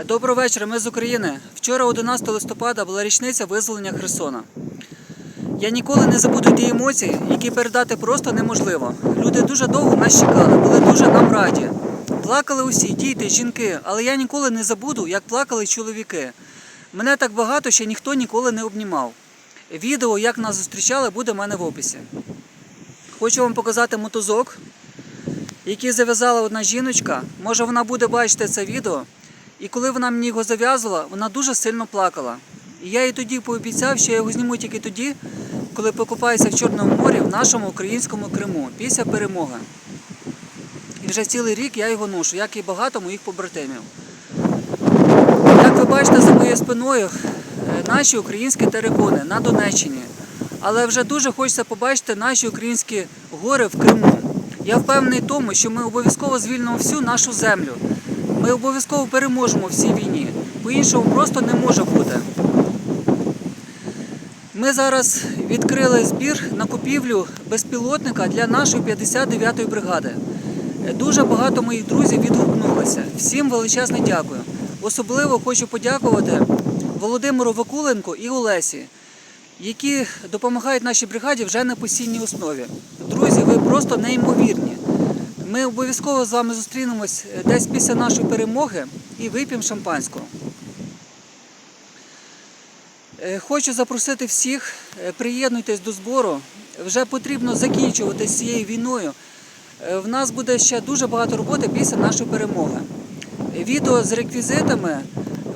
Доброго вечора, ми з України. Вчора, 11 листопада, була річниця визволення Херсона. Я ніколи не забуду ті емоції, які передати просто неможливо. Люди дуже довго нас чекали, були дуже нам раді. Плакали усі, діти, жінки, але я ніколи не забуду, як плакали чоловіки. Мене так багато ще ніхто ніколи не обнімав. Відео, як нас зустрічали, буде в мене в описі. Хочу вам показати мотузок, який зав'язала одна жіночка. Може вона буде бачити це відео. І коли вона мені його зав'язувала, вона дуже сильно плакала. І я їй тоді пообіцяв, що я його зніму тільки тоді, коли покупаюся в Чорному морі в нашому українському Криму після перемоги. І вже цілий рік я його ношу, як і багато моїх побратимів. Як ви бачите за моєю спиною, е, наші українські терикони на Донеччині. Але вже дуже хочеться побачити наші українські гори в Криму. Я впевнений в тому, що ми обов'язково звільнимо всю нашу землю. Ми обов'язково переможемо в цій війні. По-іншому просто не може бути. Ми зараз відкрили збір на купівлю безпілотника для нашої 59-ї бригади. Дуже багато моїх друзів відгукнулися. Всім величезне дякую. Особливо хочу подякувати Володимиру Вакуленко і Олесі, які допомагають нашій бригаді вже на постійній основі. Друзі, ви просто неймовірні. Ми обов'язково з вами зустрінемось е, десь після нашої перемоги і вип'ємо шампанського. Е, Хочу запросити всіх, е, приєднуйтесь до збору. Вже потрібно закінчувати з цією війною. В нас буде ще дуже багато роботи після нашої перемоги. Відео з реквізитами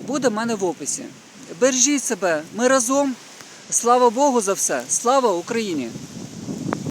буде в мене в описі. Бережіть себе, ми разом. Слава Богу за все! Слава Україні!